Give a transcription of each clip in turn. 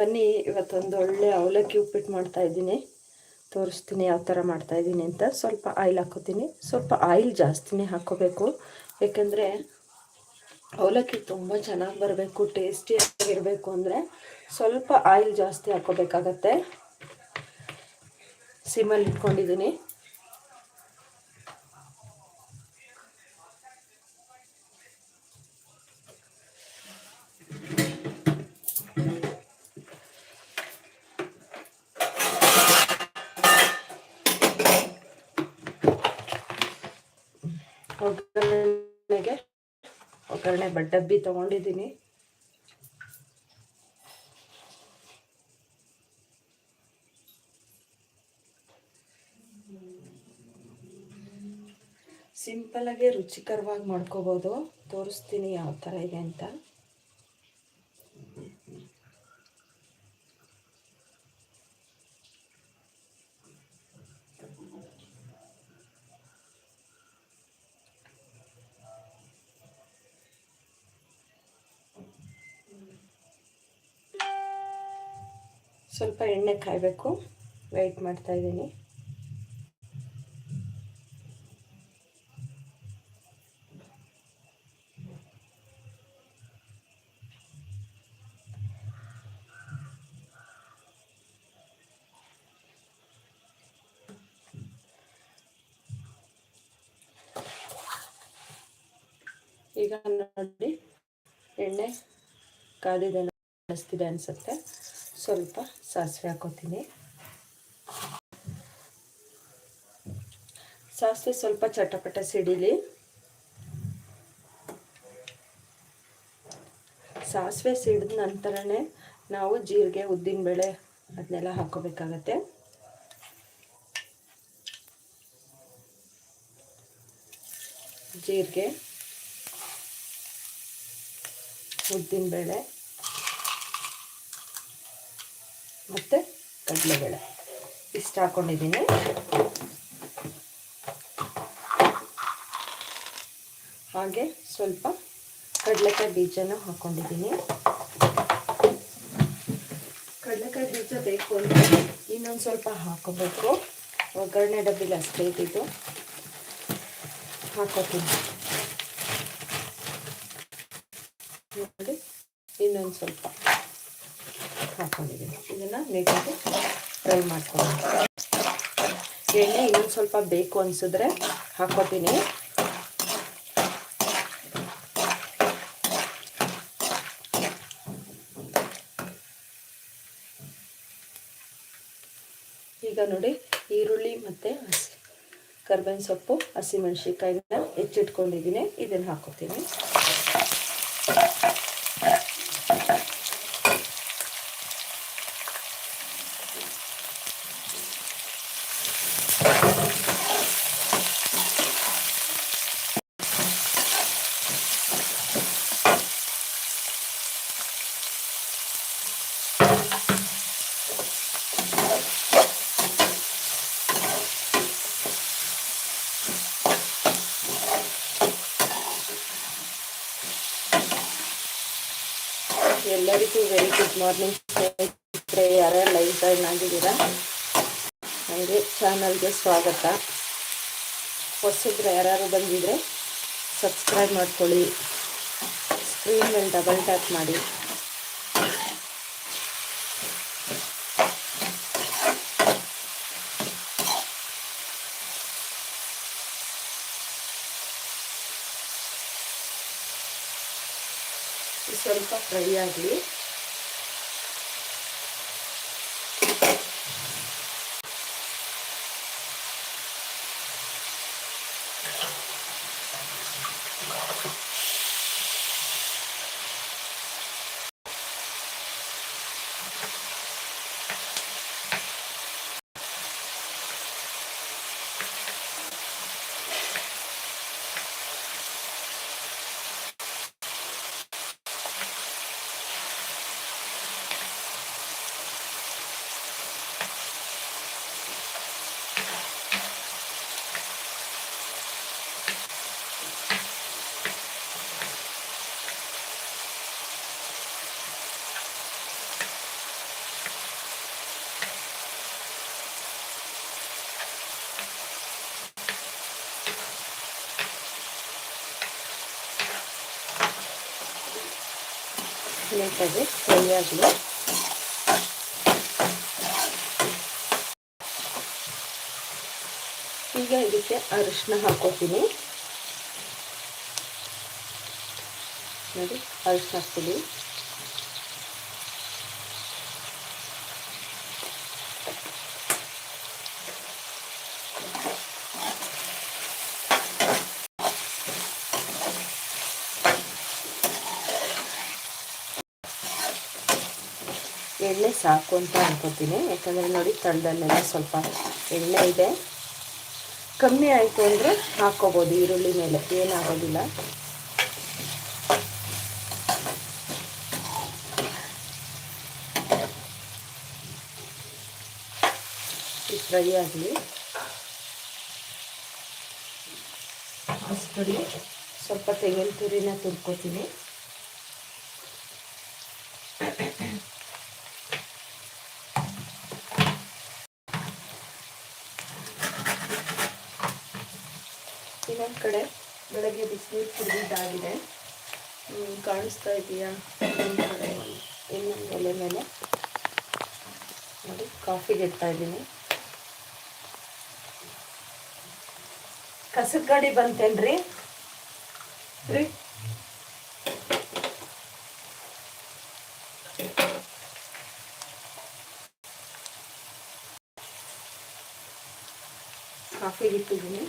ಬನ್ನಿ ಇವತ್ತೊಂದು ಒಳ್ಳೆ ಅವಲಕ್ಕಿ ಉಪ್ಪಿಟ್ಟು ಮಾಡ್ತಾ ಇದ್ದೀನಿ. ತೋರಿಸ್ತೀನಿ ಯಾವ ಥರ ಮಾಡ್ತಾ ಇದ್ದೀನಿ ಅಂತ. ಸ್ವಲ್ಪ ಆಯಿಲ್ ಹಾಕೋತೀನಿ. ಸ್ವಲ್ಪ ಆಯಿಲ್ ಜಾಸ್ತಿನೇ ಹಾಕೋಬೇಕು. ಏಕೆಂದರೆ ಅವಲಕ್ಕಿ ತುಂಬ ಚೆನ್ನಾಗಿ ಬರಬೇಕು, ಟೇಸ್ಟಿಯಾಗಿರಬೇಕು ಅಂದರೆ ಸ್ವಲ್ಪ ಆಯಿಲ್ ಜಾಸ್ತಿ ಹಾಕೋಬೇಕಾಗತ್ತೆ. ಸಿಮಲ್ಲಿ ಇಟ್ಕೊಂಡಿದ್ದೀನಿ. ಒಗ್ಗರಣೆ ಡಬ್ಬಿ ತೊಗೊಂಡಿದ್ದೀನಿ. ಸಿಂಪಲಾಗಿ ರುಚಿಕರವಾಗಿ ಮಾಡ್ಕೋಬೋದು. ತೋರಿಸ್ತೀನಿ ಯಾವ ಥರ ಇದೆ ಅಂತ. ಸ್ವಲ್ಪ ಎಣ್ಣೆ ಕಾಯಬೇಕು. ವೆಯ್ಟ್ ಮಾಡ್ತಾ ಇದ್ದೀನಿ. ಈಗ ನೋಡಿ ಎಣ್ಣೆ ಕಾದಿದೆ ಅನ್ನಿಸ್ತಿದೆ ಅನಿಸುತ್ತೆ. ಸ್ವಲ್ಪ ಸಾಸಿವೆ ಹಾಕೋತೀನಿ. ಸಾಸಿವೆ ಸ್ವಲ್ಪ ಚಟಪಟ ಸಿಡಿಲಿ. ಸಾಸಿವೆ ಸಿಡಿದ ನಂತರನೇ ನಾವು ಜೀರಿಗೆ ಉದ್ದಿನಬೇಳೆ ಅದನ್ನೆಲ್ಲ ಹಾಕೋಬೇಕಾಗತ್ತೆ. ಜೀರಿಗೆ ಉದ್ದಿನಬೇಳೆ ಮತ್ತು ಕಡಲೆಬೇಳೆ. ಇಷ್ಟು ಹಾಕ್ಕೊಂಡಿದ್ದೀನಿ ಹಾಗೆ ಸ್ವಲ್ಪ ಕಡಲೆಕಾಯಿ ಬೀಜನೂ ಹಾಕ್ಕೊಂಡಿದ್ದೀನಿ ಕಡಲೆಕಾಯಿ ಬೀಜ ಬೇಕು ಅಂದರೆ ಇನ್ನೊಂದು ಸ್ವಲ್ಪ ಹಾಕೋಬೇಕು. ಒಗ್ಗರಣೆ ಡಬ್ಬಿಲಿ ಅಷ್ಟೇ ಇದ್ದಿದ್ದು. ಹಾಕೋತೀನಿ. ನೋಡಿ, ಇನ್ನೊಂದು ಸ್ವಲ್ಪ. ಹಾಕೊಂಡಿದ್ದೀನಿ. ಇದನ್ನು ನೀಟಾಗಿ ಫ್ರೈ ಮಾಡ್ಕೊಂಡು ಎಣ್ಣೆ ಇನ್ನೊಂದು ಸ್ವಲ್ಪ ಬೇಕು ಅನಿಸಿದ್ರೆ ಹಾಕೋತೀನಿ. ಈಗ ನೋಡಿ ಈರುಳ್ಳಿ ಮತ್ತು ಹಸಿ ಕರ್ಬೇವಿನ ಸೊಪ್ಪು ಹಸಿಮೆಣ್ಸಿಕಾಯಿನ ಹೆಚ್ಚಿಟ್ಕೊಂಡಿದ್ದೀನಿ. ಇದನ್ನು ಹಾಕೋತೀನಿ ಎಲ್ಲರಿಗೂ ವೆರಿ ಗುಡ್ ಮಾರ್ನಿಂಗ್ ಸ್ನೇಹಿತರೆ ಯಾರ್ಯಾರು ಲೈವ್ ಜಾಯ್ನ್ ಆಗಿದ್ದೀರಾ? ನನಗೆ ಚಾನಲ್ಗೆ ಸ್ವಾಗತ. ಹೊಸಬ್ರು ಯಾರು ಬಂದಿದ್ರೆ ಸಬ್ಸ್ಕ್ರೈಬ್ ಮಾಡ್ಕೊಳ್ಳಿ. ಸ್ಕ್ರೀನ್ ಮೇಲೆ ಡಬಲ್ ಟ್ಯಾಪ್ ಮಾಡಿ. ಸ್ವಲ್ಪ ಫ್ರೈ ಆಗಲಿ. ತೆಂಗಿನಕಾಯಿ ಫ್ರೈ ಆಗಲಿ ಈಗ ಇದಕ್ಕೆ ಅರಿಶಿನ ಹಾಕೋತೀನಿ ನೋಡಿ ಅರಿಶಿನ ಹಾಕ್ತೀನಿ ಎಣ್ಣೆ ಸಾಕು ಅಂತ ಅನ್ಕೋತೀನಿ. ಯಾಕಂದರೆ ನೋಡಿ ತಳದಲ್ಲೆಲ್ಲ ಸ್ವಲ್ಪ ಎಣ್ಣೆ ಇದೆ. ಕಮ್ಮಿ ಆಯಿತು ಅಂದರೆ ಹಾಕ್ಕೋಬೋದು ಈರುಳ್ಳಿ ಮೇಲೆ. ಏನಾಗೋದಿಲ್ಲ. ಫ್ರೈ ಆಗಲಿ. ಸ್ವಲ್ಪ ತೆಂಗಿನ ತುರಿನ ತುರ್ಕೋತೀನಿ ಇನ್ನೊಂದು ಕಡೆ ಬಿಸಿನೀರು ಕುಡಿದಿದ್ದಾಗಿದೆ ಕಾಣಿಸ್ತಾ ಇದೆಯಾ? ಇನ್ನೊಂದು ಎಲೆ ಮೇಲೆ. ನೋಡಿ ಕಾಫಿ ಇಡ್ತಾ ಇದ್ದೀನಿ. ಕಸದ ಗಾಡಿ ಬಂತೇನ್ರಿ? ರೀ? ಕಾಫಿಗೆ ಇಟ್ಟಿದ್ದೀನಿ.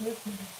嗯。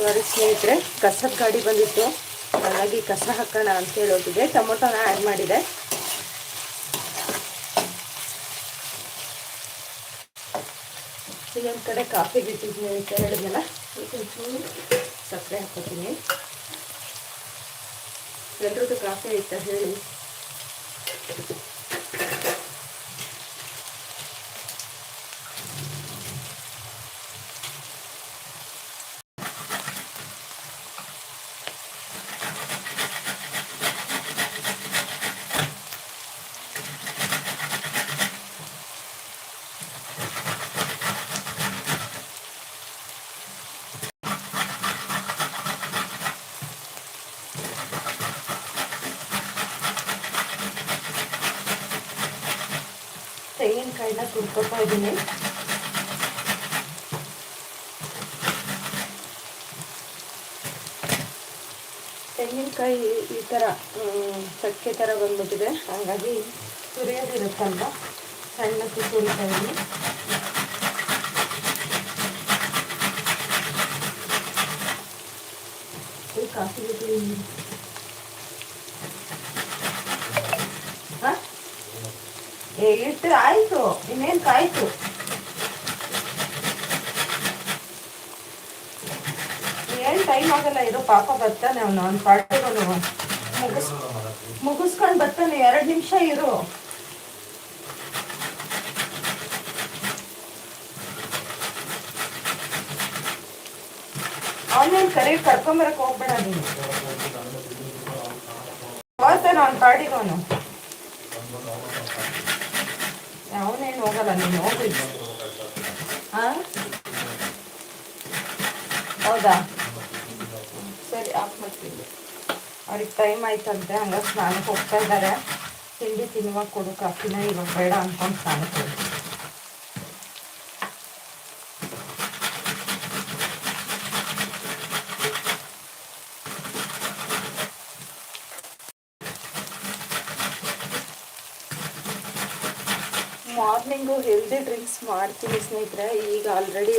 ಸಾರಿ ಸ್ನೇಹಿತರೆ, ಕಸದ ಗಾಡಿ ಬಂದಿತ್ತು. ಹಾಗಾಗಿ ಕಸ ಹಾಕೋಣ ಅಂತ ಹೇಳೋದಿದೆ. ಟೊಮೊಟೊನ ಆ್ಯಡ್ ಮಾಡಿದೆ. ಇನ್ನೊಂದು ಕಡೆ ಕಾಫಿ ಬಿಟ್ಟಿದ್ದೀನಿ ಅಂತ ಹೇಳಿದ್ನಲ್ಲ ಸಕ್ಕರೆ ಹಾಕೋತೀನಿ. ಎಲ್ರದ್ದು ಕಾಫಿ ಆಯ್ತಾ ಹೇಳಿ. ತುರ್ಕೊತಾ ಇದ್ದೀನಿ ತೆಂಗಿನಕಾಯಿ ಈ ಥರ ಚಕ್ಕೆ ಥರ ಬಂದ್ಬಿಟ್ಟಿದೆ. ಹಾಗಾಗಿ ತುರಿಯೋದಿರುತ್ತಲ್ವ? ಸಣ್ಣ ತುರಿತಾ ಇದ್ದೀನಿ ಈ ಕಾಫಿ ಜೊತೆ ಹಾ? ಏ ಇಟ್ಟು ಆಯ್ತು, ಇನ್ನೇನ್ ಕಾಯ್ತು? ಏನು ಟೈಮ್ ಆಗಲ್ಲ ಇರೋ ಪಾಪ ಬರ್ತಾನೆ ಅವನು, ಅವ್ನ ಪಾರ್ಟಿಗಳು ಮುಗಿಸ್, ಮುಗಿಸ್ಕೊಂಡು ಬರ್ತಾನೆ, ಎರಡು ನಿಮಿಷ ಇರು. ಅವನೇನು ಕರೆ ಕರ್ಕೊಂಬರಕ್ ಹೋಗ್ಬೇಡ ನೀನು. ಬರ್ತಾನೆ ಅವ್ನ ಅವನು ಅವನೇನು ಹೋಗಲ್ಲ, ನೀನು ಹೋಗಿದ್ದು ಹಾಂ ಹೌದಾ? ಸರಿ, ಆಫ್ ಮಾಡ್ತೀನಿ. ಅವ್ರಿಗೆ ಟೈಮ್ ಆಯ್ತಂತೆ, ಹಂಗಾಗಿ ಸ್ನಾನಕ್ಕೆ ಹೋಗ್ತಾ ಇದ್ದಾರೆ. ತಿಂಡಿ ತಿನ್ನುವಾಗ ಕೊಡು, ಕಾಫಿನ ಇವಾಗ ಬೇಡ ಅನ್ಕೊಂಡು ಸ್ನಾನಕ್ಕೆ ಮಾರ್ನಿಂಗು ಹೆಲ್ದಿ ಡ್ರಿಂಕ್ಸ್ ಮಾಡ್ತೀನಿ ಸ್ನೇಹಿತರೆ. ಈಗ ಆಲ್ರೆಡಿ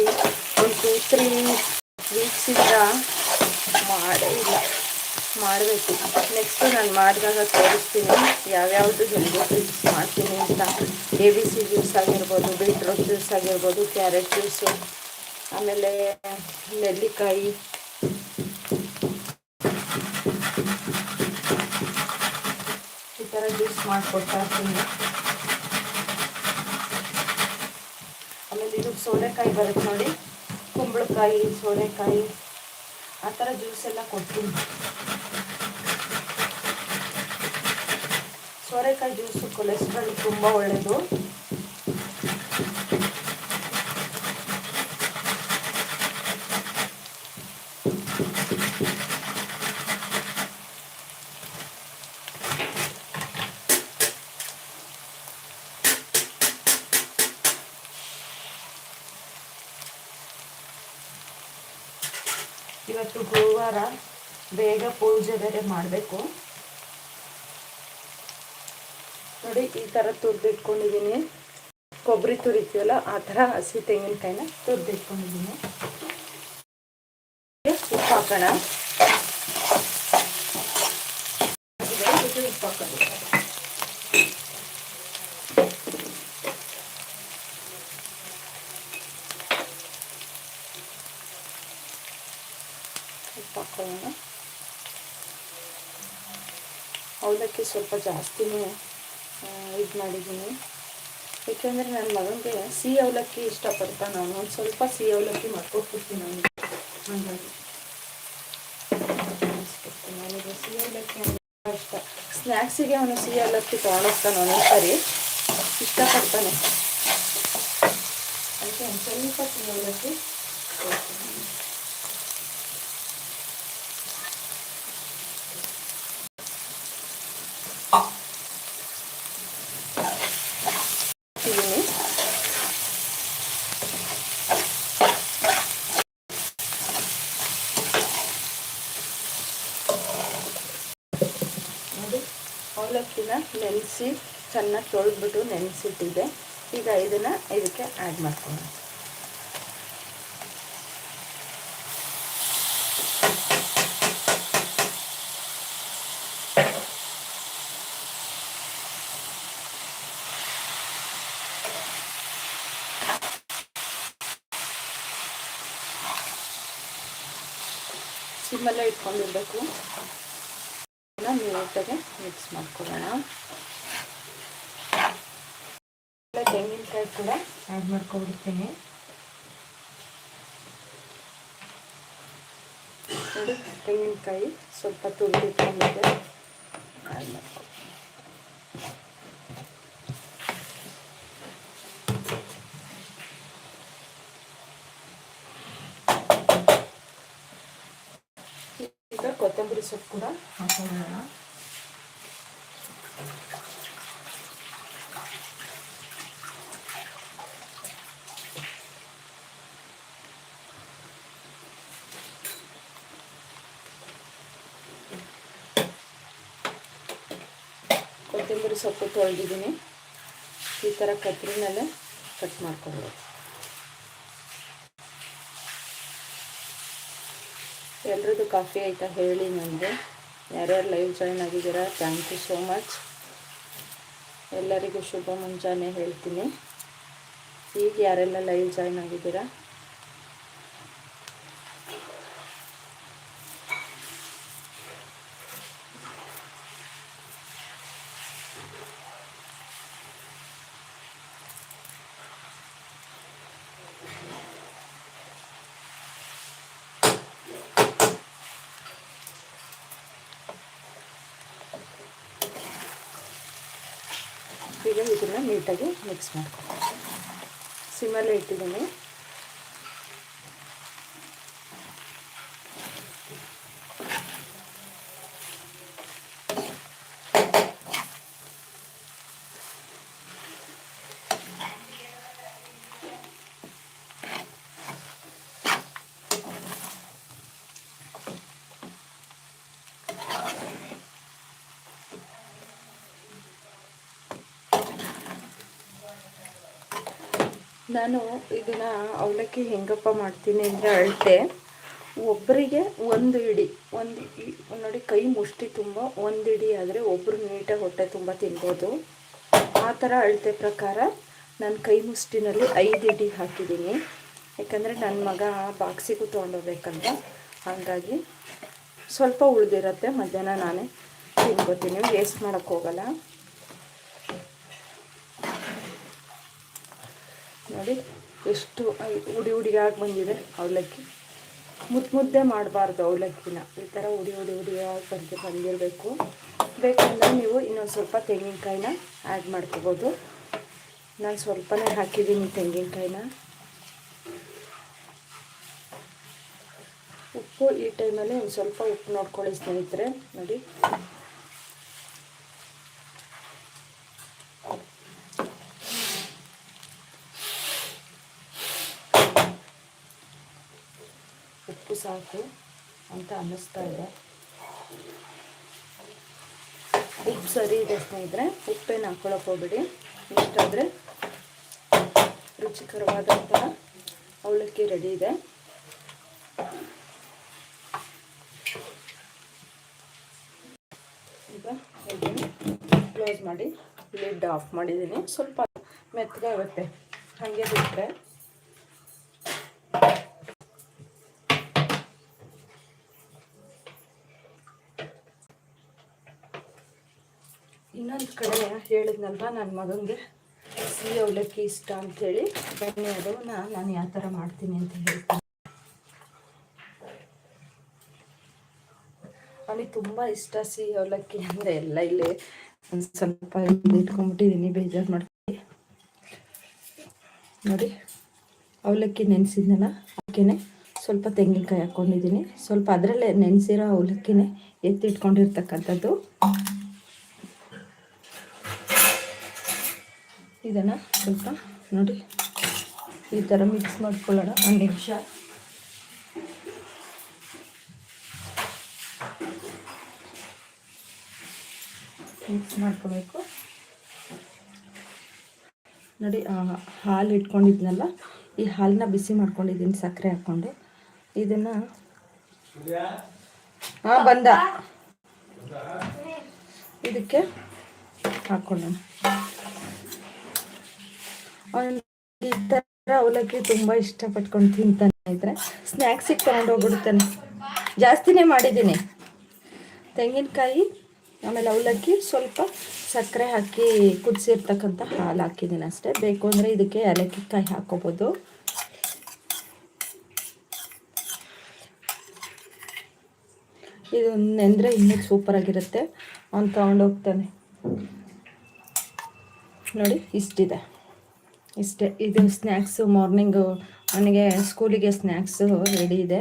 ಒಂದು ಟೂ ತ್ರೀ ವೀಕ್ಸಿಂದ ಮಾಡೇ ಮಾಡಬೇಕು. ನೆಕ್ಸ್ಟು ನಾನು ಮಾಡಿದಾಗ ತೋರಿಸ್ತೀನಿ. ಯಾವ್ಯಾವುದು ಹೆಲ್ದಿ ಡ್ರಿಂಕ್ಸ್ ಮಾಡ್ತೀನಿ ಅಂತ. ಎ ಬಿ ಸಿ ಜ್ಯೂಸ್ ಆಗಿರ್ಬೋದು ಬೀಟ್ರೂಟ್ ಜ್ಯೂಸ್ ಆಗಿರ್ಬೋದು ಕ್ಯಾರೆಟ್ ಜ್ಯೂಸು ಆಮೇಲೆ ನೆಲ್ಲಿಕಾಯಿ. ಈ ಥರ ಜ್ಯೂಸ್ ಮಾಡಿಕೊಡ್ತಾ ಇರ್ತೀನಿ ಆಮೇಲೆ ಇದು ಸೋರೆಕಾಯಿ ಬರುತ್ತೆ ನೋಡಿ. ಕುಂಬಳಕಾಯಿ, ಸೋರೆಕಾಯಿ. ಆ ಥರ ಜ್ಯೂಸ್ ಎಲ್ಲ ಕೊಡ್ತೀನಿ. ಸೋರೆಕಾಯಿ ಜ್ಯೂಸು ಕೊಲೆಸ್ಟ್ರಾಲ್ ತುಂಬ ಒಳ್ಳೆಯದು ಗುರುವಾರ ಬೇಗ ಪೂಜೆ ಬೇರೆ ಮಾಡಬೇಕು. ನೋಡಿ, ಈ ಥರ ತುರಿದಿಟ್ಕೊಂಡಿದ್ದೀನಿ ಕೊಬ್ಬರಿ ತುರಿತೀವಲ್ಲ, ಆ ಥರ ಹಸಿ ತೆಂಗಿನಕಾಯಿನ ತುರಿದಿಟ್ಕೊಂಡಿದ್ದೀನಿ ಉಪ್ಪು ಹಾಕೋಣ ಉಪ್ಪು ಹಾಕೋದು ಉಪ್ಪು ಹಾಕೊಳ್ಳೋಣ ಅವಲಕ್ಕಿ ಸ್ವಲ್ಪ ಜಾಸ್ತಿನೇ ಇದು ಮಾಡಿದ್ದೀನಿ. ಏಕೆಂದರೆ ನನ್ನ ಮಗನಿಗೆ ಸಿಹಿ ಅವಲಕ್ಕಿ ಇಷ್ಟಪಡ್ತಾನೆ ಅವನು ಒಂದು ಸ್ವಲ್ಪ ಸಿಹಿ ಅವಲಕ್ಕಿ ಮಾಡ್ಕೊಟ್ಬಿಡ್ತೀನಿ ನಾನು. ಹಾಗಾಗಿ. ನನಗೆ ಸಿಹಿ ಅವಲಕ್ಕಿ ಅಂದರೆ ಇಷ್ಟ. ಸ್ನ್ಯಾಕ್ಸಿಗೆ ಅವನು ಸಿಹಿ ಅವಲಕ್ಕಿ ತೊಗೊಂಡೋಗ್ತಾನೆ ಒಂದೊಂದು ಸರಿ ಇಷ್ಟಪಡ್ತಾನೆ. ಅದಕ್ಕೆ ಒಂದು ಸ್ವಲ್ಪ ಸಿಹಿ ಅವಲಕ್ಕಿ ಕೊಡ್ತೀನಿ. ಹಾಕಿದ್ದೀನಿ ನೋಡಿ ಅವಲಕ್ಕಿನ ನೆನೆಸಿ ಚೆನ್ನಾಗಿ ತೊಳೆದ್ಬಿಟ್ಟು ನೆನೆಸಿಟ್ಟಿದೆ. ಈಗ ಇದನ್ನು ಇದಕ್ಕೆ ಆ್ಯಡ್ ಮಾಡ್ಕೊಳ್ಳೋಣ. ಸಿಮ್ಮಲ್ಲೇ ಇಟ್ಕೊಂಡಿರ್ಬೇಕು. ನೀಟಾಗಿ ಮಿಕ್ಸ್ ಮಾಡ್ಕೊಳ್ಳೋಣ. ತೆಂಗಿನಕಾಯಿ ಕೂಡ ಆ್ಯಡ್ ಮಾಡ್ಕೊಂಡ್ಬಿಡ್ತೀನಿ ನೋಡಿ, ತೆಂಗಿನಕಾಯಿ ಸ್ವಲ್ಪ ತುಳಿ ಇಟ್ಕೊಂಡಿದ್ದೆ. ಆ್ಯಡ್ ಮಾಡ್ಕೊ. ಈಗ ಕೊತ್ತಂಬರಿ ಸೊಪ್ಪು ಕೂಡ ಹಾಕೊಳ್ಳೋಣ ಕೊತ್ತಂಬರಿ ಸೊಪ್ಪು ತೊಳೆದಿದ್ದೀನಿ. ಈ ಥರ ಕತ್ರಿನಲ್ಲೇ ಕಟ್ ಮಾಡ್ಕೊಬೋದು. ಎಲ್ರದ್ದು ಕಾಫಿ ಆಯಿತಾ ಹೇಳಿ ನನಗೆ. ಯಾರ್ಯಾರು ಲೈವ್ ಜಾಯ್ನ್ ಆಗಿದ್ದೀರಾ ಥ್ಯಾಂಕ್ ಯು ಸೋ ಮಚ್ ಎಲ್ಲರಿಗೂ ಶುಭ ಮುಂಜಾನೆ ಹೇಳ್ತೀನಿ. ಈಗ ಯಾರೆಲ್ಲ ಲೈವ್ ಜಾಯ್ನ್ ಆಗಿದ್ದೀರಾ? ಈಗ ಇದನ್ನು ನೀಟಾಗಿ ಮಿಕ್ಸ್ ಮಾಡ್ಕೊಳ್ತೀನಿ. ಸಿಮ್ಮಲ್ಲೇ ಇಟ್ಟಿದ್ದೀನಿ. ನಾನು ಇದನ್ನ ಅವಲಕ್ಕಿ ಹೆಂಗಪ್ಪ ಮಾಡ್ತೀನಿ ಅಂದರೆ ಅಳತೆ. ಒಬ್ಬರಿಗೆ ಒಂದು ಇಡಿ, ಒಂದು ನೋಡಿ ಕೈ ಮುಷ್ಟಿ ತುಂಬ, ಒಂದು ಇಡಿ ಆದರೆ ಒಬ್ಬರು ನೀಟಾಗಿ ಹೊಟ್ಟೆ ತುಂಬ ತಿನ್ಬೋದು. ಆ ಥರ ಅಳತೆ ಪ್ರಕಾರ ನಾನು ಕೈ ಮುಷ್ಟಿನಲ್ಲಿ ಐದು ಇಡಿ ಹಾಕಿದ್ದೀನಿ. ಯಾಕಂದರೆ ನನ್ನ ಮಗ ಬಾಕ್ಸಿಗೂ ತೊಗೊಂಡೋಗ್ಬೇಕಂತ ಹಾಗಾಗಿ ಸ್ವಲ್ಪ ಉಳಿದಿರತ್ತೆ, ಮಧ್ಯಾಹ್ನ ನಾನೇ ತಿನ್ಕೋತೀನಿ. ವೇಸ್ಟ್ ಮಾಡೋಕ್ಕೆ ಹೋಗಲ್ಲ. ನೋಡಿ ಎಷ್ಟು ಉಡಿ ಉಡಿಯಾಗಿ ಬಂದಿದೆ ಅವಲಕ್ಕಿ. ಮುದ್ದು ಮುದ್ದೆ ಮಾಡಬಾರ್ದು ಅವಲಕ್ಕಿನ. ಈ ಥರ ಉಡಿ ಉಡಿ ಉಡಿಯಾಗಿ ಬಂದು, ಬಂದಿರಬೇಕು. ಬೇಕಂದರೆ ನೀವು ಇನ್ನೊಂದು ಸ್ವಲ್ಪ ತೆಂಗಿನಕಾಯಿನ ಆ್ಯಡ್ ಮಾಡ್ಕೋಬೋದು. ನಾನು ಸ್ವಲ್ಪನೇ ಹಾಕಿದ್ದೀನಿ ತೆಂಗಿನಕಾಯಿನ. ಉಪ್ಪು ಈ ಟೈಮಲ್ಲಿ ಒಂದು ಸ್ವಲ್ಪ ಉಪ್ಪು ನೋಡ್ಕೊಳ್ಳಿ ಸ್ನೇಹಿತರೆ. ನೋಡಿ ಉಪ್ಪು ಸಾಕು ಅಂತ ಅನ್ನಿಸ್ತಾ ಇದೆ. ಉಪ್ಪು ಸರಿ ಇದೆ ಸ್ನೇಹಿತರೆ, ಉಪ್ಪೇನು ಹಾಕ್ಕೊಳಕ್ಕೆ ಹೋಗ್ಬೇಡಿ. ಇಷ್ಟಾದರೆ ರುಚಿಕರವಾದಂತಹ ಅವಲಕ್ಕಿ ರೆಡಿ ಇದೆ. ಈಗ ಕ್ಲೋಸ್ ಮಾಡಿ ಲಿಡ್ ಆಫ್ ಮಾಡಿದ್ದೀನಿ. ಸ್ವಲ್ಪ ಮೆತ್ತಗಾಗುತ್ತೆ. ಹಾಗೆ ಬಿಟ್ಟರೆ ಇನ್ನೊಂದು ಕಡೆ ಹೇಳಿದ್ನಲ್ವ ನನ್ನ ಮಗನಿಗೆ ಸಿಹಿ ಅವಲಕ್ಕಿ ಇಷ್ಟ ಅಂಥೇಳಿ ಬನ್ನಿ ಅದನ್ನ ನಾನು ಯಾವ ಥರ ಮಾಡ್ತೀನಿ ಅಂತ ಹೇಳ್ತೀನಿ. ಅವನಿಗೆ ತುಂಬ ಇಷ್ಟ ಸಿಹಿ ಅವಲಕ್ಕಿ ಅಂದರೆ ಎಲ್ಲ ಇಲ್ಲಿ. ಒಂದು ಸ್ವಲ್ಪ ಇಟ್ಕೊಂಡ್ಬಿಟ್ಟಿದ್ದೀನಿ ಬೇಜಾರು ಮಾಡ್ತೀನಿ ನೋಡಿ, ಅವಲಕ್ಕಿ ನೆನೆಸಿದ್ನಲ್ಲ ಅದಕ್ಕೇ ಸ್ವಲ್ಪ ತೆಂಗಿನಕಾಯಿ ಹಾಕ್ಕೊಂಡಿದ್ದೀನಿ ಸ್ವಲ್ಪ ಅದರಲ್ಲೇ ನೆನೆಸಿರೋ ಅವಲಕ್ಕಿನೇ ಎತ್ತಿಟ್ಕೊಂಡಿರ್ತಕ್ಕಂಥದ್ದು. ಇದನ್ನು ಸ್ವಲ್ಪ ನೋಡಿ ಈ ಥರ ಮಿಕ್ಸ್ ಮಾಡ್ಕೊಳ್ಳೋಣ. ಒಂದು ನಿಮಿಷ. ಮಿಕ್ಸ್ ಮಾಡ್ಕೋಬೇಕು. ನೋಡಿ ಹಾಲು ಇಟ್ಕೊಂಡಿದ್ನಲ್ಲ, ಈ ಹಾಲನ್ನ ಬಿಸಿ ಮಾಡ್ಕೊಂಡಿದ್ದೀನಿ, ಸಕ್ಕರೆ ಹಾಕ್ಕೊಂಡು. ಇದನ್ನು ಹಾಂ ಬಂದ. ಇದಕ್ಕೆ ಅವ್ನು ಈ ಥರ ಅವಲಕ್ಕಿ ತುಂಬ ಇಷ್ಟಪಟ್ಕೊಂಡು ತಿಂತಾನೆ ಇದ್ರೆ ಸ್ನ್ಯಾಕ್ಸಿಗೆ ತಗೊಂಡು ಹೋಗ್ಬಿಡ್ತಾನೆ. ಜಾಸ್ತಿನೇ ಮಾಡಿದ್ದೀನಿ. ತೆಂಗಿನಕಾಯಿ, ಆಮೇಲೆ ಅವಲಕ್ಕಿ ಸ್ವಲ್ಪ ಸಕ್ಕರೆ ಹಾಕಿ ಕುದಿಸಿರ್ತಕ್ಕಂಥ ಹಾಲು ಹಾಕಿದ್ದೀನಿ ಅಷ್ಟೇ. ಬೇಕು ಅಂದರೆ ಇದಕ್ಕೆ ಏಲಕ್ಕಿ ಕಾಯಿ ಹಾಕೋಬೋದು. ಇದು ನೆಂದರೆ ಇನ್ನೂ ಸೂಪರಾಗಿರುತ್ತೆ ಅವ್ನು ತೊಗೊಂಡೋಗ್ತಾನೆ ನೋಡಿ, ಇಷ್ಟಿದೆ. ಇಷ್ಟೇ ಇದು ಸ್ನ್ಯಾಕ್ಸು ಮಾರ್ನಿಂಗು ನನಗೆ ಸ್ಕೂಲಿಗೆ ಸ್ನ್ಯಾಕ್ಸು ರೆಡಿ ಇದೆ.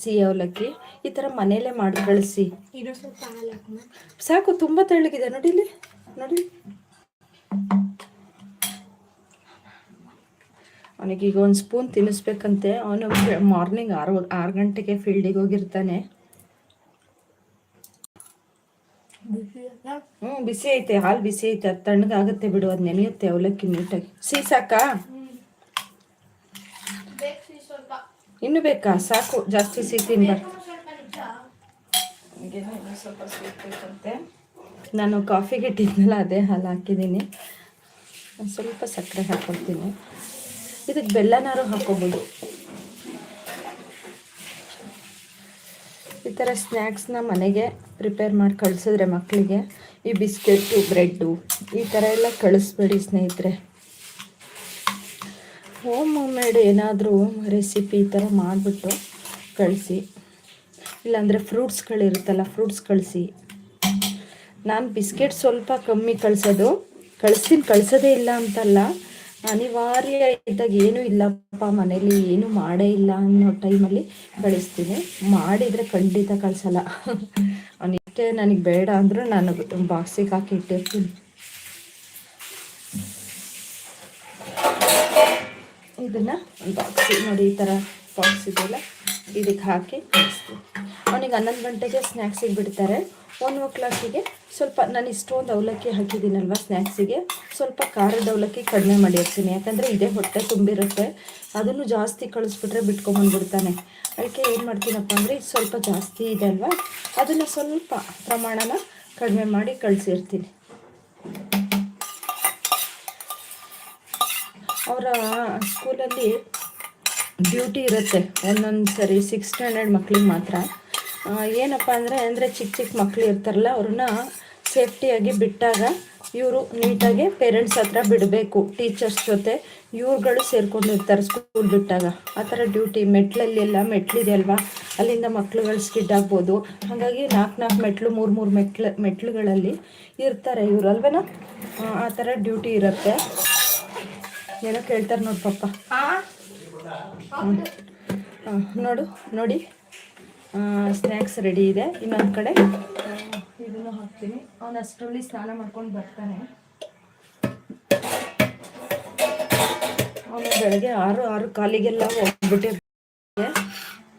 ಸಿಹಿ ಅವಲಕ್ಕಿ. ಈ ಥರ ಮನೆಯಲ್ಲೇ ಮಾಡಿ ಕಳಿಸಿ. ಸಾಕು ತುಂಬ ತೆಳ್ಳಗಿದೆ. ನೋಡಿ ಇಲ್ಲಿ ನೋಡಿ. ಅವನಿಗೀಗ ಒಂದು ಸ್ಪೂನ್ ತಿನ್ನಿಸ್ಬೇಕಂತೆ. ಅವನು ಮಾರ್ನಿಂಗ್ ಆರು ಆರು ಗಂಟೆಗೆ ಫೀಲ್ಡಿಗೆ ಹೋಗಿರ್ತಾನೆ. ಹ್ಞೂ ಬಿಸಿ ಐತೆ ಹಾಲು ಬಿಸಿ ಐತೆ ಅದು ತಣ್ಣಗಾಗುತ್ತೆ ಬಿಡು ಅದು ನೆನೆಯುತ್ತೆ ಅವಲಕ್ಕಿ ನೀಟಾಗಿ. ಸಿಹಿ ಸಾಕಾ? ಇನ್ನು ಬೇಕಾ? ಸಾಕು ಜಾಸ್ತಿ ಸಿಹಿ ಸ್ವಲ್ಪ ಬೇಕಂತೆ ನಾನು ಕಾಫಿಗೆ ಇಟ್ಟಿದ್ನಲ್ಲ ಅದೇ ಹಾಲು ಹಾಕಿದ್ದೀನಿ. ಸ್ವಲ್ಪ ಸಕ್ಕರೆ ಹಾಕ್ಕೊಳ್ತೀನಿ ಇದಕ್ಕೆ ಬೆಲ್ಲನಾರು ಹಾಕ್ಕೋಬೋದು ಈ ಥರ ಸ್ನ್ಯಾಕ್ಸ್ನ ಮನೆಗೆ ಪ್ರಿಪೇರ್ ಮಾಡಿ ಕಳಿಸಿದ್ರೆ ಮಕ್ಕಳಿಗೆ ಈ ಬಿಸ್ಕೆಟ್ಟು ಬ್ರೆಡ್ಡು ಈ ಥರ ಎಲ್ಲ ಕಳಿಸ್ಬೇಡಿ ಸ್ನೇಹಿತರೆ. ಹೋಮ್ ಮೇಡ್ ಏನಾದರೂ ರೆಸಿಪಿ ಈ ಥರ ಮಾಡಿಬಿಟ್ಟು ಕಳಿಸಿ. ಇಲ್ಲಾಂದರೆ ಫ್ರೂಟ್ಸ್ಗಳಿರುತ್ತಲ್ಲ ಫ್ರೂಟ್ಸ್ ಕಳಿಸಿ. ನಾನು ಬಿಸ್ಕೆಟ್ ಸ್ವಲ್ಪ ಕಮ್ಮಿ ಕಳಿಸೋದು. ಕಳಿಸ್ತೀನಿ ಕಳಿಸೋದೇ ಇಲ್ಲ ಅಂತಲ್ಲ. ಅನಿವಾರ್ಯ ಇದ್ದಾಗ ಏನೂ ಇಲ್ಲಪ್ಪ, ಮನೇಲಿ ಏನೂ ಮಾಡೇ ಇಲ್ಲ ಅನ್ನೋ ಟೈಮಲ್ಲಿ ಕಳಿಸ್ತೀನಿ. ಮಾಡಿದರೆ ಖಂಡಿತ ಕಳಿಸಲ್ಲ. ಅವನಿಷ್ಟೇ ನನಗೆ ಬೇಡ ಅಂದರೂ ನಾನು ಬಾಕ್ಸಿಗೆ ಹಾಕಿ ಇಟ್ಟಿರ್ತೀನಿ. ಇದನ್ನ ಬಾಕ್ಸಿ ನೋಡಿ, ಈ ಥರ ಬಾಕ್ಸ್ ಇದೆಲ್ಲ ಇದಕ್ಕೆ ಹಾಕಿ ಕಳಿಸ್ತೀನಿ. ಅವನಿಗೆ ಹನ್ನೊಂದು ಗಂಟೆಗೆ ಸ್ನ್ಯಾಕ್ಸಿಗೆ ಬಿಡ್ತಾರೆ ಒನ್ ಓ ಕ್ಲಾಕಿಗೆ ಸ್ವಲ್ಪ ನಾನು ಇಷ್ಟೊಂದು ಅವಲಕ್ಕಿ ಹಾಕಿದ್ದೀನಲ್ವ ಸ್ನ್ಯಾಕ್ಸಿಗೆ ಸ್ವಲ್ಪ ಖಾರದ ಅವಲಕ್ಕಿ ಕಡಿಮೆ ಮಾಡಿರ್ತೀನಿ ಯಾಕಂದರೆ ಇದೇ ಹೊಟ್ಟೆ ತುಂಬಿರುತ್ತೆ. ಅದನ್ನು ಜಾಸ್ತಿ ಕಳಿಸ್ಬಿಟ್ರೆ ಬಿಟ್ಕೊಂಬಂದ್ಬಿಡ್ತಾನೆ. ಅದಕ್ಕೆ ಏನು ಮಾಡ್ತೀನಪ್ಪ ಅಂದರೆ ಇದು ಸ್ವಲ್ಪ ಜಾಸ್ತಿ ಇದೆ ಅಲ್ವಾ? ಅದನ್ನು ಸ್ವಲ್ಪ ಪ್ರಮಾಣನ ಕಡಿಮೆ ಮಾಡಿ ಕಳಿಸಿರ್ತೀನಿ. ಅವರ ಸ್ಕೂಲಲ್ಲಿ ಡ್ಯೂಟಿ ಇರುತ್ತೆ. ಒಂದೊಂದು ಸರಿ ಸಿಕ್ಸ್ ಸ್ಟ್ಯಾಂಡರ್ಡ್ ಮಕ್ಳಿಗೆ ಮಾತ್ರ. ಏನಪ್ಪ ಅಂದರೆ ಅಂದರೆ ಚಿಕ್ಕ ಚಿಕ್ಕ ಮಕ್ಕಳು ಇರ್ತಾರಲ್ಲ ಅವ್ರನ್ನ ಸೇಫ್ಟಿಯಾಗಿ ಬಿಟ್ಟಾಗ ಇವರು ನೀಟಾಗಿ ಪೇರೆಂಟ್ಸ್ ಹತ್ರ ಬಿಡಬೇಕು. ಟೀಚರ್ಸ್ ಜೊತೆ ಇವ್ರುಗಳು ಸೇರ್ಕೊಂಡಿರ್ತಾರೆ ಸ್ಕೂಲ್ ಬಿಟ್ಟಾಗ. ಆ ಥರ ಡ್ಯೂಟಿ ಮೆಟ್ಲಲ್ಲಿ ಎಲ್ಲ ಮೆಟ್ಲಿದೆಯಲ್ವಾ ಅಲ್ಲಿಂದ ಮಕ್ಳುಗಳು ಸ್ಕಿಡ್ ಆಗ್ಬೋದು. ಹಾಗಾಗಿ ನಾಲ್ಕು ನಾಲ್ಕು ಮೆಟ್ಲು ಮೂರು ಮೂರು ಮೆಟ್ಲು ಮೆಟ್ಲುಗಳಲ್ಲಿ ಇರ್ತಾರೆ ಇವರು ಅಲ್ವೇನೋ? ಆ, ಥರ ಡ್ಯೂಟಿ ಇರುತ್ತೆ. ಏನೋ ಕೇಳ್ತಾರೆ ನೋಡಿ ಪಪ್ಪ ಹಾಂ ನೋಡು ನೋಡಿ. ಸ್ನ್ಯಾಕ್ಸ್ ರೆಡಿ ಇದೆ. ಇನ್ನೊಂದು ಕಡೆ ಇದನ್ನು ಹಾಕ್ತೀನಿ. ಅವನು ಅಷ್ಟರಲ್ಲಿ ಸ್ನಾನ ಮಾಡ್ಕೊಂಡು ಬರ್ತಾನೆ. ಅವನು ಬೆಳಗ್ಗೆ ಆರು ಆರು ಕಾಲಿಗೆಲ್ಲ ಹೋಗ್ಬಿಟ್ಟೆ.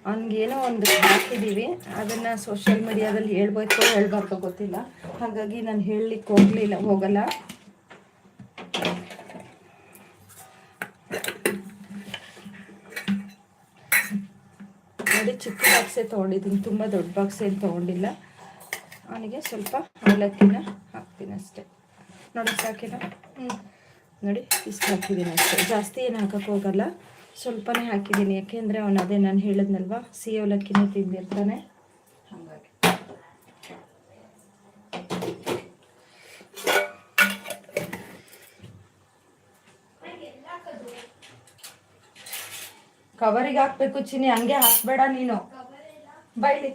ಅವ್ನಿಗೇನೋ ಒಂದು ಹಾಕಿದ್ದೀವಿ ಅದನ್ನು ಸೋಷಿಯಲ್ ಮೀಡಿಯಾದಲ್ಲಿ ಹೇಳ್ಬೇಕು ಹೇಳ್ಬಾರ್ದು ಗೊತ್ತಿಲ್ಲ. ಹಾಗಾಗಿ ನಾನು ಹೇಳಲಿಕ್ಕೆ ಹೋಗಲಿಲ್ಲ, ಹೋಗಲ್ಲ. ಚಿಕ್ಕ ಬಾಕ್ಸೇ ತೊಗೊಂಡಿದ್ದೀನಿ. ತುಂಬ ದೊಡ್ಡ ಬಾಕ್ಸ್ ಏನು ತೊಗೊಂಡಿಲ್ಲ. ಅವನಿಗೆ ಸ್ವಲ್ಪ ಅವಲಕ್ಕಿನ ಹಾಕ್ತೀನಿ ಅಷ್ಟೇ. ನೋಡಿ, ಸಾಕಿನ? ಹ್ಞೂ ನೋಡಿ, ಇಷ್ಟು ಹಾಕಿದ್ದೀನಿ ಅಷ್ಟೇ. ಜಾಸ್ತಿ ಏನು ಹಾಕಕ್ಕೆ ಹೋಗಲ್ಲ. ಸ್ವಲ್ಪನೇ ಹಾಕಿದ್ದೀನಿ. ಯಾಕೆಂದರೆ ಅವನು ಅದೇ ನಾನು ಹೇಳಿದ್ನಲ್ವ? ಸಿಹಿ ಅವಲಕ್ಕಿನೇ ತಿಂದಿರ್ತಾನೆ. ಹಾಗಾಗಿ. ಕವರಿಗೆ ಹಾಕ್ಬೇಕು ಚಿನ್ನಿ, ಹಂಗೆ ಹಾಕ್ಬೇಡ ನೀನು. ಬೈಲಿ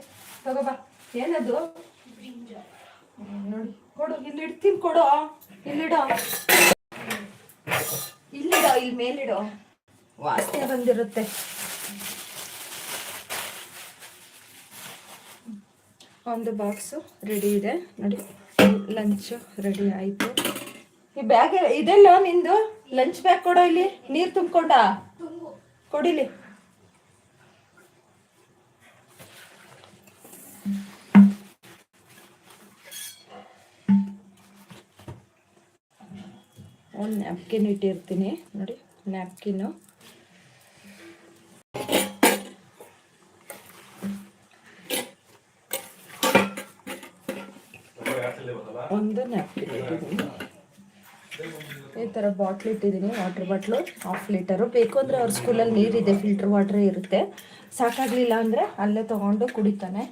ತಗೋಬಾ ಏನದು? ನೋಡಿ, ಕೊಡು, ಇಲ್ಲಿ ಇಡ್ತೀನಿ ಕೊಡು. ಇಲ್ಲಿಡ ಇಲ್ಲಿಡ ಇಲ್ಲಿ ಮೇಲಿಡು ವಾಸನೆ ಬಂದಿರುತ್ತೆ. ಒಂದು ಬಾಕ್ಸು ರೆಡಿ ಇದೆ. ನೋಡಿ, ಲಂಚು ರೆಡಿ ಆಯಿತು. ಈ ಬ್ಯಾಗ್, ಇದೆಲ್ಲ ನಿಂದು? ಲಂಚ್ ಬ್ಯಾಗ್ ಕೊಡೋ ಇಲ್ಲಿ? ನೀರು ತುಂಬಿಕೊಂಡ? ಕೊಡಿಲಿ. ಒಂದು ನ್ಯಾಪ್ಕಿನ್ ಇಟ್ಟಿರ್ತೀನಿ. ನೋಡಿ ನ್ಯಾಪ್ಕಿನ್ನು ಒಂದು ನ್ಯಾಪ್ಕಿನ್ ಥರ ಬಾಟ್ಲ್ ಇಟ್ಟಿದ್ದೀನಿ, ವಾಟರ್ ಬಾಟ್ಲು ಹಾಫ್ ಲೀಟರು ಬೇಕು ಅಂದರೆ ಅವ್ರ ಸ್ಕೂಲಲ್ಲಿ ನೀರಿದೆ ಫಿಲ್ಟರ್ ವಾಟ್ರೇ ಇರುತ್ತೆ. ಸಾಕಾಗಲಿಲ್ಲ ಅಂದರೆ ಅಲ್ಲೇ ತೊಗೊಂಡು ಕುಡಿತಾನೆ.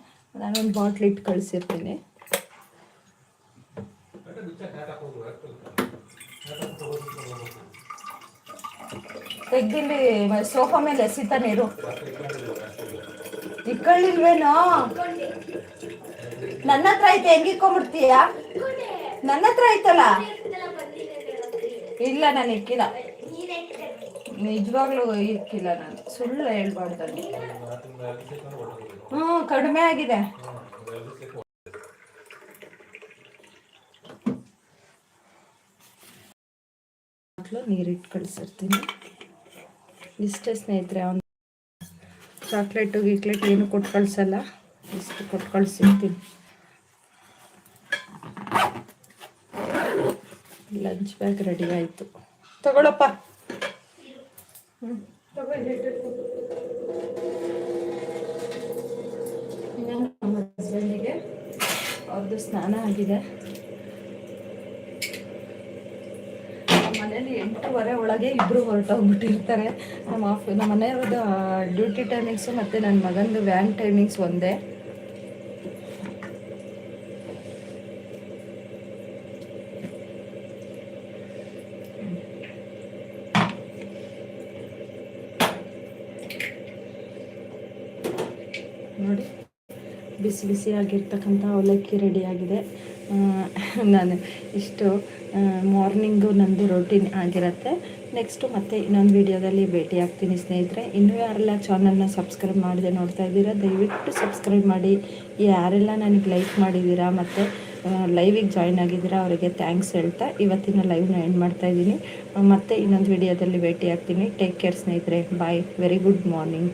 ನಾನೊಂದು ಬಾಟ್ಲ್ ಇಟ್ಟು ಕಳಿಸಿರ್ತೀನಿ. ತೆಗ್ದಿಲ್ಲಿ ಸೋಫಾ ಮೇಲೆ ಎಸಿತ ನೀರು. ಇಕ್ಕಳಿಲ್ವೇನೋ ನನ್ನ ಹತ್ರ ಐತೆ ಹೆಂಗಿಕೊಂಡ್ಬಿಡ್ತೀಯ ನನ್ನ ಹತ್ರ ಐತಲ್ಲ? ಇಲ್ಲ, ನಾನು ಇಕ್ಕಿಲ್ಲ. ನಿಜವಾಗ್ಲೂ ಇಕ್ಕಿಲ್ಲ ನಾನು. ಸುಳ್ಳು ಹೇಳ್ಬಾರ್ದು ಹ್ಞೂ ಕಡಿಮೆ ಆಗಿದೆ. ನೀರಿಟ್ಟು ಕಳಿಸಿರ್ತೀನಿ. ಇಷ್ಟೇ ಸ್ನೇಹಿತರೆ, ಅವ್ನು ಚಾಕ್ಲೇಟು ಗೀಕ್ಲೇಟ್ ಏನು ಕೊಟ್ಟು ಕಳಿಸಲ್ಲ, ಇಷ್ಟು ಕೊಟ್ಟು ಕಳಿಸಿರ್ತೀನಿ. ಲಂಚ್ ಬ್ಯಾಗ್ ರೆಡಿ ಆಯಿತು. ತಗೊಳಪ್ಪ. ಹ್ಞೂ ನಮ್ಮ ಹಸ್ಬೆಂಡಿಗೆ ಅವ್ರದ್ದು ಸ್ನಾನ ಆಗಿದೆ. ಮನೇಲಿ ಎಂಟೂವರೆ ಒಳಗೆ ಇಬ್ಬರು ಹೊರಟೋಗ್ಬಿಟ್ಟಿರ್ತಾರೆ. ನಮ್ಮ ಆಫ್ ನಮ್ಮ ಮನೆಯವ್ರದ್ದು ಡ್ಯೂಟಿ ಟೈಮಿಂಗ್ಸು ಮತ್ತು ನನ್ನ ಮಗಂದು ವ್ಯಾನ್ ಟೈಮಿಂಗ್ಸ್ ಒಂದೇ ನೋಡಿ ಬಿಸಿ ಬಿಸಿಯಾಗಿರ್ತಕ್ಕಂಥ ಅವಲಕ್ಕಿ ರೆಡಿಯಾಗಿದೆ. ನಾನು ಇಷ್ಟು ಮಾರ್ನಿಂಗು ನಂದು ರೊಟೀನ್ ಆಗಿರುತ್ತೆ. ನೆಕ್ಸ್ಟು ಮತ್ತೆ ಇನ್ನೊಂದು ವಿಡಿಯೋದಲ್ಲಿ ಭೇಟಿ ಆಗ್ತೀನಿ ಸ್ನೇಹಿತರೆ. ಇನ್ನೂ ಯಾರೆಲ್ಲ ಚಾನಲ್ನ ಸಬ್ಸ್ಕ್ರೈಬ್ ಮಾಡದೆ ನೋಡ್ತಾ ಇದ್ದೀರಾ, ದಯವಿಟ್ಟು ಸಬ್ಸ್ಕ್ರೈಬ್ ಮಾಡಿ. ಯಾರೆಲ್ಲ ನನಗೆ ಲೈಕ್ ಮಾಡಿದ್ದೀರಾ ಮತ್ತು ಲೈವಿಗೆ ಜಾಯ್ನ್ ಆಗಿದ್ದೀರಾ, ಅವರಿಗೆ ಥ್ಯಾಂಕ್ಸ್ ಹೇಳ್ತಾ ಇವತ್ತಿನ ಲೈವ್ನ ಎಂಡ್ ಮಾಡ್ತಾ ಇದ್ದೀನಿ. ಮತ್ತೆ ಇನ್ನೊಂದು ವಿಡಿಯೋದಲ್ಲಿ ಭೇಟಿ ಆಗ್ತೀನಿ. ಟೇಕ್ ಕೇರ್ ಸ್ನೇಹಿತರೆ. ಬಾಯ್ ವೆರಿ ಗುಡ್ ಮಾರ್ನಿಂಗ್